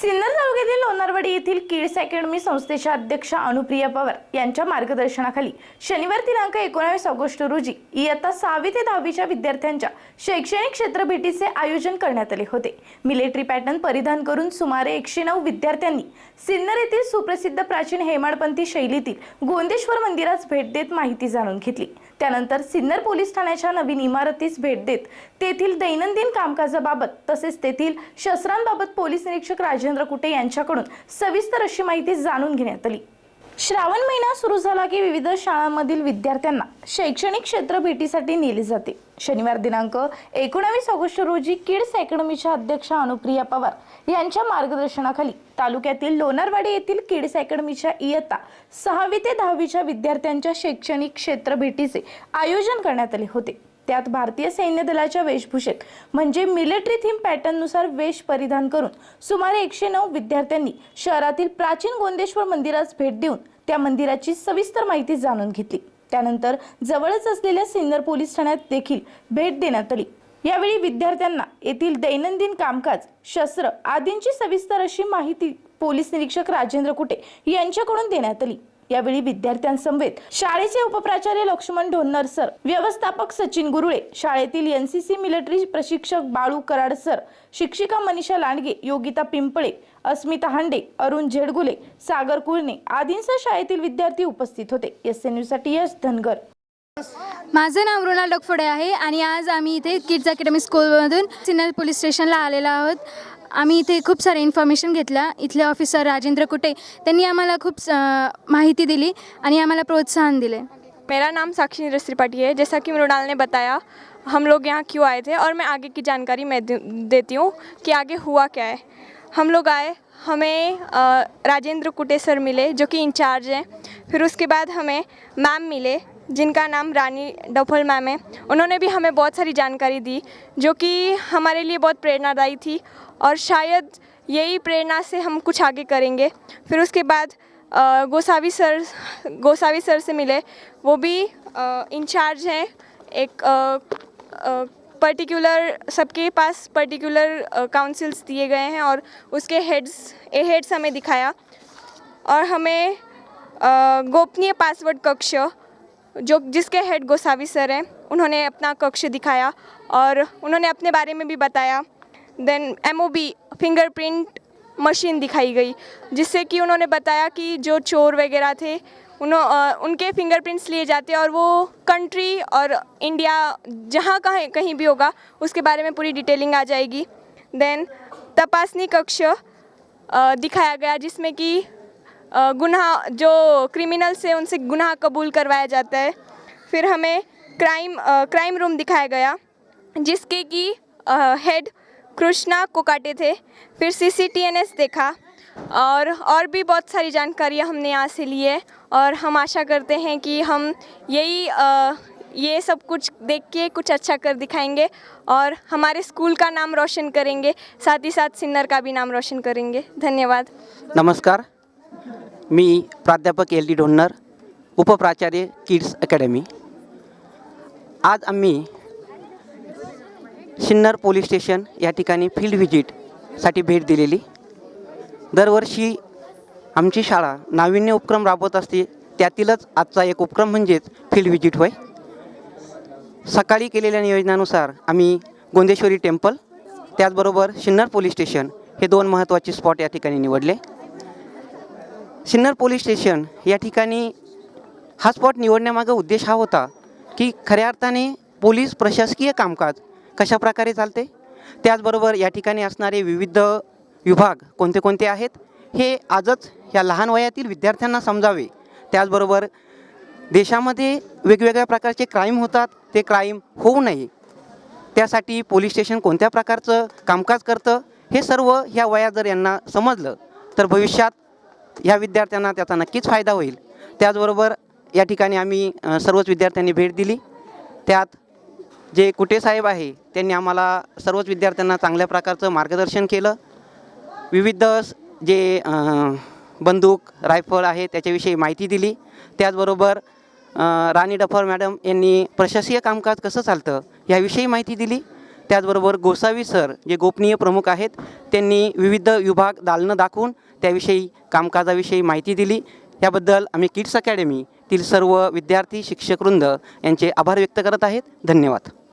सिन्नर तालुक्यातील लोणारवाडी येथील kids academy संस्थेच्या अध्यक्षा अनुप्रिया पवार यांच्या मार्गदर्शनाखाली शनिवार दिनांक एकोणावीस ऑगस्ट रोजी इयत्ता सहावी ते दहावीच्या विद्यार्थ्यांच्या शैक्षणिक क्षेत्र भेटीचे आयोजन करण्यात आले होते. मिलिटरी पॅटर्न परिधान करून सुमारे एकशे नऊ विद्यार्थ्यांनी सिन्नर येथील सुप्रसिद्ध प्राचीन हेमाडपंथी शैलीतील गोंदेश्वर मंदिरास भेट देत माहिती जाणून घेतली. त्यानंतर सिन्नर पोलीस ठाण्याच्या नवीन इमारतीस भेट देत तेथील दैनंदिन कामकाजाबाबत तसेच तेथील शस्त्रांबाबत पोलीस निरीक्षक राजेंद्र कुटे यांच्याकडून सविस्तर अशी माहिती जाणून घेण्यात आली. श्रावण महिना सुरू झाला की विविध शाळांमधील विद्यार्थ्यांना शैक्षणिक क्षेत्र भेटीसाठी नेले जाते. शनिवार दिनांक एकोणावीस ऑगस्ट रोजी किड्स अकॅडमीच्या अध्यक्षा अनुप्रिया पवार यांच्या मार्गदर्शनाखाली तालुक्यातील लोणारवाडी येथील किड्स अकॅडमीच्या इयत्ता सहावी ते दहावीच्या विद्यार्थ्यांच्या शैक्षणिक क्षेत्र भेटीचे आयोजन करण्यात आले होते. त्यात भारतीय सैन्य दलाच्या वेशभूषेत म्हणजे मिलिटरी थीम पॅटर्ननुसार वेश परिधान करून सुमारे एकशे नऊ विद्यार्थ्यांनी शहरातील प्राचीन गोंदेश्वर मंदिरास भेट देऊन त्या मंदिराची सविस्तर माहिती जाणून घेतली. त्यानंतर जवळच असलेल्या सिन्नर पोलीस ठाण्यात देखील भेट देण्यात आली. यावेळी विद्यार्थ्यांना येथील दैनंदिन कामकाज शस्त्र आदींची सविस्तर अशी माहिती पोलीस निरीक्षक राजेंद्र कुटे यांच्याकडून देण्यात आली. यावेळी विद्यार्थ्यांसमवेत शाळेचे उपप्राचार्य लक्ष्मण ढोन्नर सर व्यवस्थापक सचिन गुरुळे शाळेतील एनसीसी मिलिटरी प्रशिक्षक बाळू कराड सर शिक्षिका मनीषा लांडगे योगिता पिंपळे अस्मिता हांडे अरुण झेडगुले सागर कुळणे आदींसह शाळेतील विद्यार्थी उपस्थित होते. एस एनसाठी यश धनगर. माझं नाव मृणाल डगफोडे आहे आणि आज आम्ही इथे किड्स अकॅडमी स्कूलमधून सिन्नर पोलीस स्टेशनला आलेलो आहोत. आम्ही इथे खूप सारे इन्फॉर्मेशन घेतल्या इथले ऑफिसर राजेंद्र कुटे, त्यांनी आम्हाला खूप माहिती दिली आणि आम्हाला प्रोत्साहन दिले. मेरा नाम साक्षी त्रिपाठी है। जैसा कि मृणाल ने बताया, हम लोग यहाँ क्यों आए थे और मैं आगे की जानकारी मैं देती हूँ कि आगे हुआ क्या है। हम लोग आए, हमें राजेंद्र कुटे सर मिले, जो कि इंचार्ज हैं। फिर उसके बाद हमें मैम मिले जिनका नाम रानी डफल मैम है, उन्होंने भी हमें बहुत सारी जानकारी दी, जो कि हमारे लिए बहुत प्रेरणादायी थी और शायद यही प्रेरणा से हम कुछ आगे करेंगे। फिर उसके बाद गोसावी सर गोसावी सर से मिले। वो भी इंचार्ज हैं। एक पर्टिकुलर सबके पास पर्टिकुलर काउंसिल्स दिए गए हैं और उसके हेड्स ए हेड्स हमें दिखाया। और हमें गोपनीय पासवर्ड कक्ष जो, जिसके हेड गोसावी सर हैं, उन्होंने अपना कक्ष दिखाया और उन्होंने अपने बारे में भी बताया। Then M O B fingerprint machine दिखाई गई, जिससे कि उन्होंने बताया कि जो चोर वगैरह थे उन्हों उनके फिंगरप्रिंट्स लिए जाते और वो कंट्री और इंडिया जहाँ कहीं कहीं भी होगा, उसके बारे में पूरी डिटेलिंग आ जाएगी। देन तपासनी कक्ष दिखाया गया, जिसमें कि गुनाह जो क्रिमिनल से उनसे गुनाह कबूल करवाया जाता है। फिर हमें क्राइम क्राइम रूम दिखाया गया जिसके कि हेड कृष्णा को काटे थे। फिर C C T N S देखा और और भी बहुत सारी जानकारियाँ हमने यहाँ से ली है और हम आशा करते हैं कि हम यही अ, ये सब कुछ देख के कुछ अच्छा कर दिखाएँगे और हमारे स्कूल का नाम रोशन करेंगे साथ ही साथ सिन्नर का भी नाम रोशन करेंगे। धन्यवाद। नमस्कार। मी प्राध्यापक एल डी ढोन्नर उपप्राचार्य किड्स अकॅडमी. आज आम्ही सिन्नर पोलीस स्टेशन या ठिकाणी फील्ड व्हिजिटसाठी भेट दिलेली. दरवर्षी आमची शाळा नाविन्य उपक्रम राबवत असते त्यातीलच आजचा एक उपक्रम म्हणजेच फील्ड व्हिजिट होय. सकाळी केलेल्या नियोजनानुसार आम्ही गोंदेश्वरी टेम्पल त्याचबरोबर सिन्नर पोलीस स्टेशन हे दोन महत्त्वाचे स्पॉट या ठिकाणी निवडले. सिन्नर पोलीस स्टेशन या ठिकाणी हा स्पॉट निवडण्यामागं उद्देश हा होता की खऱ्या अर्थाने पोलीस प्रशासकीय कामकाज कशा प्रकारे चालते? त्याचबरोबर या ठिकाणी असणारे विविध विभाग कोणते कोणते आहेत? हे आजच या लहान वयातील विद्यार्थ्यांना समजावे. त्याचबरोबर देशामध्ये वेगवेगळ्या प्रकारचे क्राईम होतात. ते क्राईम होऊ नये. त्यासाठी पोलीस स्टेशन कोणत्या प्रकारचं कामकाज करतं? हे सर्व ह्या वयात जर यांना समजलं तर भविष्यात ह्या विद्यार्थ्यांना त्याचा नक्कीच फायदा होईल. त्याचबरोबर या ठिकाणी आम्ही सर्वच विद्यार्थ्यांनी भेट दिली. त्यात जे कुटे साहेब आहे त्यांनी आम्हाला सर्वच विद्यार्थ्यांना चांगल्या प्रकारचं मार्गदर्शन केलं. विविध जे बंदूक रायफल आहे त्याच्याविषयी माहिती दिली. त्याचबरोबर राणी डफर मॅडम यांनी प्रशासकीय कामकाज कसं चालतं याविषयी माहिती दिली. त्याचबरोबर गोसावी सर जे गोपनीय प्रमुख आहेत त्यांनी विविध विभाग दालनं दाखवून त्याविषयी कामकाजाविषयी माहिती दिली. याबद्दल आम्ही किड्स अकॅडमीतील सर्व विद्यार्थी शिक्षकवृंद यांचे आभार व्यक्त करत आहेत. धन्यवाद.